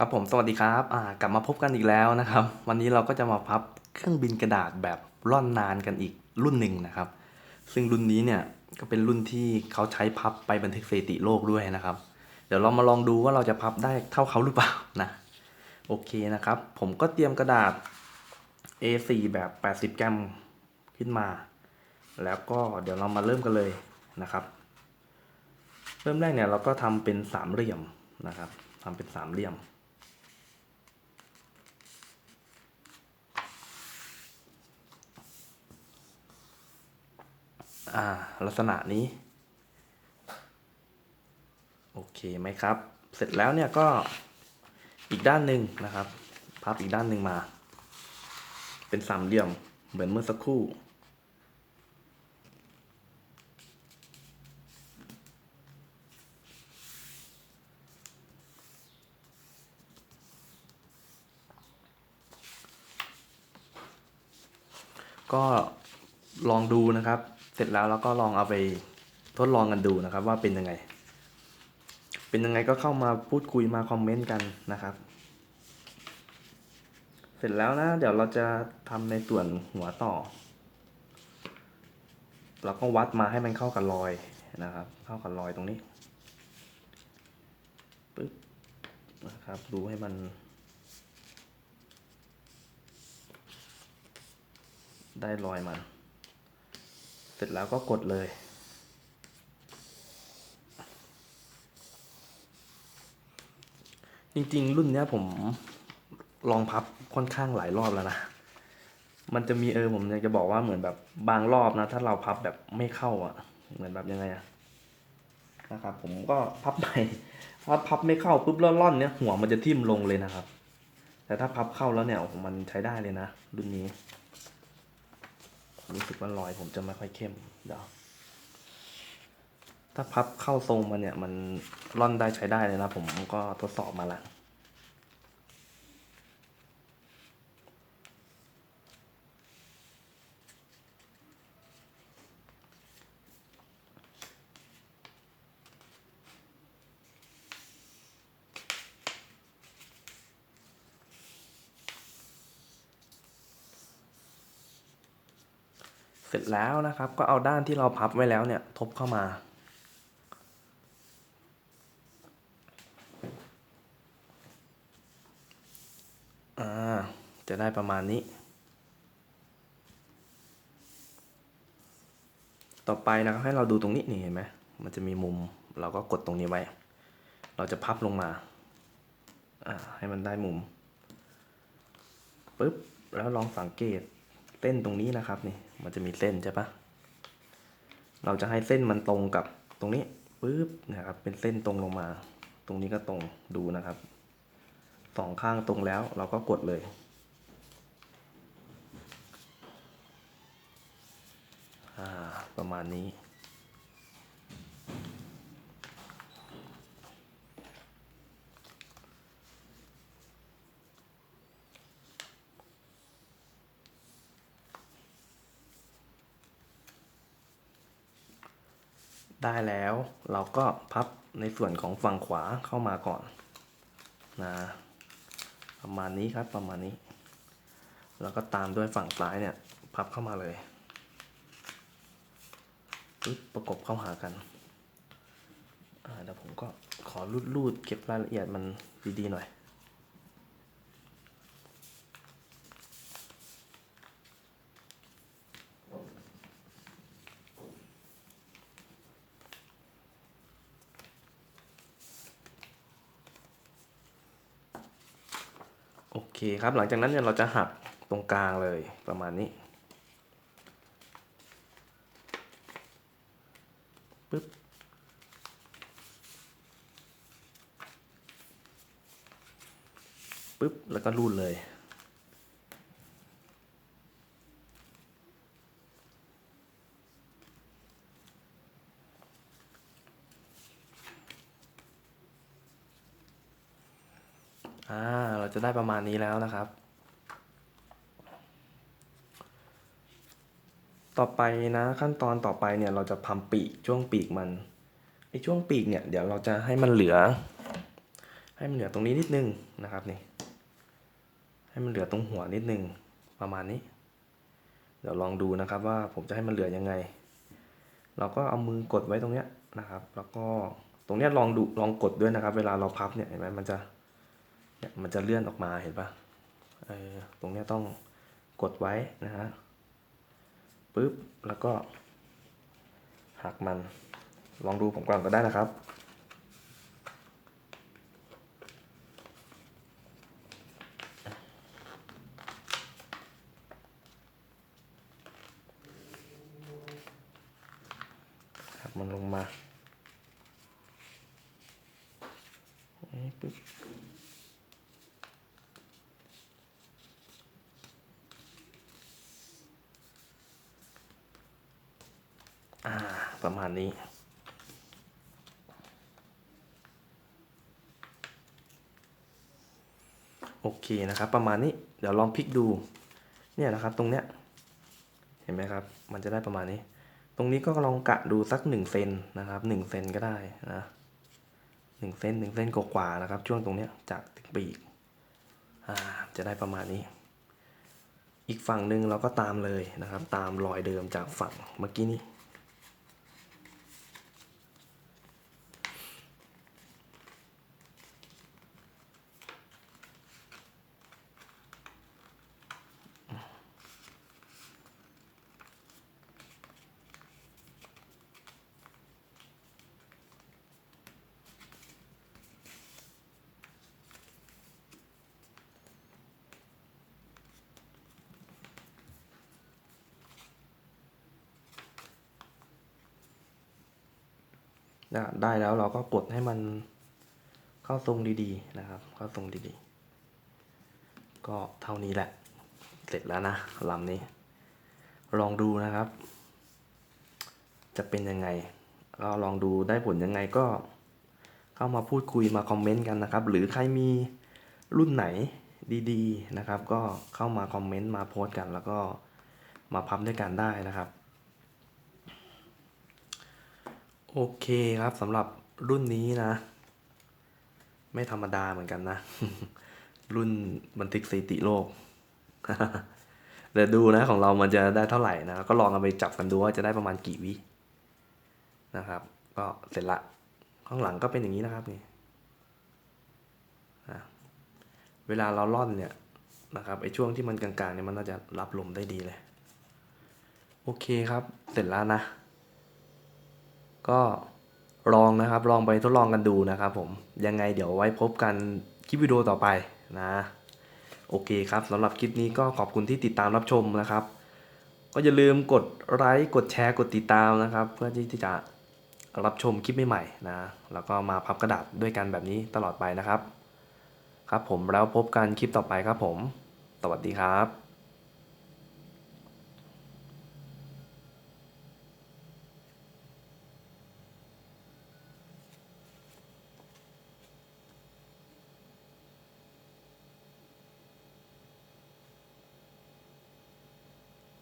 ครับผมสวัสดีครับกลับมาพบกันอีกแล้วนะครับ วันนี้เราก็จะมาพับเครื่องบินกระดาษแบบร่อนนานกันอีกรุ่นหนึ่งนะครับ ซึ่งรุ่นนี้เนี่ยก็เป็นรุ่นที่เขาใช้พับไปบันทึกสถิติโลกด้วยนะครับ เดี๋ยวเรามาลองดูว่าเราจะพับได้เท่าเขาหรือเปล่านะโอเคนะครับ ผมก็เตรียมกระดาษ A4 แบบ 80 กรัมขึ้นมา แล้วก็เดี๋ยวเรามาเริ่มกันเลยนะครับ เริ่มแรกเนี่ยเราก็ทำเป็นสามเหลี่ยมนะครับทำเป็นสามเหลี่ยม ลักษณะนี้ โอเคไหมครับ เสร็จแล้วเนี่ยก็อีกด้านหนึ่งนะครับ พับอีกด้านหนึ่งมา เป็นสามเหลี่ยมเหมือนเมื่อสักครู่ ก็ลองดูนะครับ เสร็จแล้วเราก็ลองเอาไปทดลองกันดูนะครับ ว่าเป็นยังไง เป็นยังไงก็เข้ามาพูดคุยมาคอมเมนต์กันนะครับ เสร็จแล้วนะ เดี๋ยวเราจะทำในส่วนหัวต่อ เราก็วัดมาให้มันเข้ากับรอยนะครับ เข้ากับรอยตรงนี้ปึ๊บนะครับ ดูให้มันได้รอยมัน เสร็จแล้วก็กดเลย จริงๆ รุ่นเนี้ยผมลองพับค่อนข้างหลายรอบแล้วนะ มันจะมีเออผมอยากจะบอกว่าเหมือนแบบบางรอบนะ ถ้าเราพับแบบไม่เข้าอะ เหมือนแบบยังไงอะนะครับผมก็พับไปถ้าพับไม่เข้าปุ๊บล่อนๆเนี้ยหัวมันจะทิ่มลงเลยนะครับ แต่ถ้าพับเข้าแล้วเนี่ยมันใช้ได้เลยนะรุ่นนี้ สึกว่ารอยผมจะไม่ค่อยเข้มเดี๋ยวถ้าพับเข้าทรงมาเนี่ยมันร่อนได้ใช้ได้เลยนะ ผมก็ทดสอบมาแล้ว เสร็จแล้วนะครับ ก็เอาด้านที่เราพับไว้แล้วเนี่ยทบเข้ามา อ่า จะได้ประมาณนี้ ต่อไปนะครับให้เราดูตรงนี้นี่เห็นไหมมันจะมีมุมเราก็กดตรงนี้ไว้ เราจะพับลงมา อ่า ให้มันได้มุมปึ๊บ แล้วลองสังเกต เส้นตรงนี้นะครับนี่มันจะมีเส้นใช่ปะเราจะให้เส้นมันตรงกับตรงนี้ปึ๊บนะครับเป็นเส้นตรงลงมา ตรงนี้ก็ตรงดูนะครับสองข้างตรงแล้วเราก็กดเลย ประมาณนี้ ได้แล้ว เราก็พับในส่วนของฝั่งขวาเข้ามาก่อนนะประมาณนี้ครับประมาณนี้ แล้วก็ตามด้วยฝั่งซ้ายเนี่ย พับเข้ามาเลยปึ๊บประกบเข้าหากันเดี๋ยวผมก็ขอรูดๆเก็บรายละเอียดมันดีๆหน่อย โอเคครับ หลังจากนั้นเนี่ยเราจะหักตรงกลางเลยประมาณนี้ปึ๊บปึ๊บ แล้วก็รูดเลย อ่า เรา จะได้ประมาณนี้แล้วนะครับ ต่อไปนะขั้นตอนต่อไปเนี่ยเราจะทำปีกช่วงปีกมันไอช่วงปีกเนี่ยเดี๋ยวเราจะให้มันเหลือ ให้มันเหลือตรงนี้นิดนึงนะครับนี่ให้มันเหลือตรงหัวนิดนึงประมาณนี้ เดี๋ยวลองดูนะครับว่าผมจะให้มันเหลือยังไง เราก็เอามือกดไว้ตรงเนี้ยนะครับ แล้วก็ตรงเนี้ยลองดูลองกดด้วยนะครับ เวลาเราพับเนี่ยเห็นไหมมันจะ เนี่ยมันจะเลื่อนออกมาเห็นปะเออตรงนี้ต้องกดไว้นะฮะปึ๊บแล้วก็หักมันลองดูผมก่อนก็ได้นะครับหักมันลงมาปึ๊บ อ่า ประมาณนี้ โอเคนะครับ ประมาณนี้ เดี๋ยวลองพลิกดู เนี่ยนะครับ ตรงเนี้ย เห็นไหมครับ มันจะได้ประมาณนี้ ตรงนี้ก็ลองกะดูสักหนึ่งเซนนะครับหนึ่งเซนก็ได้นะหนึ่งเซนหนึ่งเซนกว่าๆนะครับ ช่วงตรงเนี้ยจากถึงปีกอ่า จะได้ประมาณนี้อีกฝั่งหนึ่งเราก็ตามเลยนะครับ ตามรอยเดิมจากฝั่งเมื่อกี้นี้ นะได้แล้วเราก็กดให้มันเข้าทรงดีๆนะครับ เข้าทรงดีๆ ก็เท่านี้แหละ เสร็จแล้วนะลำนี้ ลองดูนะครับ จะเป็นยังไงก็ลองดูได้ผลยังไงก็เข้ามาพูดคุยมาคอมเมนต์กันนะครับ หรือใครมีรุ่นไหนดีๆนะครับ ก็เข้ามาคอมเมนต์มาโพสต์กัน แล้วก็มาพับด้วยกันได้นะครับ โอเคครับสำหรับรุ่นนี้นะ ไม่ธรรมดาเหมือนกันนะ รุ่นบันทึกสถิติโลกเดี๋ยวดูนะของเรามันจะได้เท่าไหร่นะก็ลองเอาไปจับกันดูว่าจะได้ประมาณกี่วินะครับ ก็เสร็จละข้างหลังก็เป็นอย่างนี้นะครับนี่เวลาเราล่อนเนี่ยนะครับไอช่วงที่มันกลางๆเนี่ยมันน่าจะรับลมได้ดีเลย โอเคครับ เสร็จแล้วนะ ก็ลองนะครับ ลองไปทดลองกันดูนะครับผม ยังไงเดี๋ยวไว้พบกันคลิปวิดีโอต่อไปนะ โอเคครับสำหรับคลิปนี้ก็ขอบคุณที่ติดตามรับชมนะครับ ก็อย่าลืมกดไลค์กดแชร์กดติดตามนะครับ เพื่อที่จะรับชมคลิปใหม่ๆนะ แล้วก็มาพับกระดาษด้วยกันแบบนี้ตลอดไปนะครับ ครับผมแล้วพบกันคลิปต่อไปครับผม สวัสดีครับ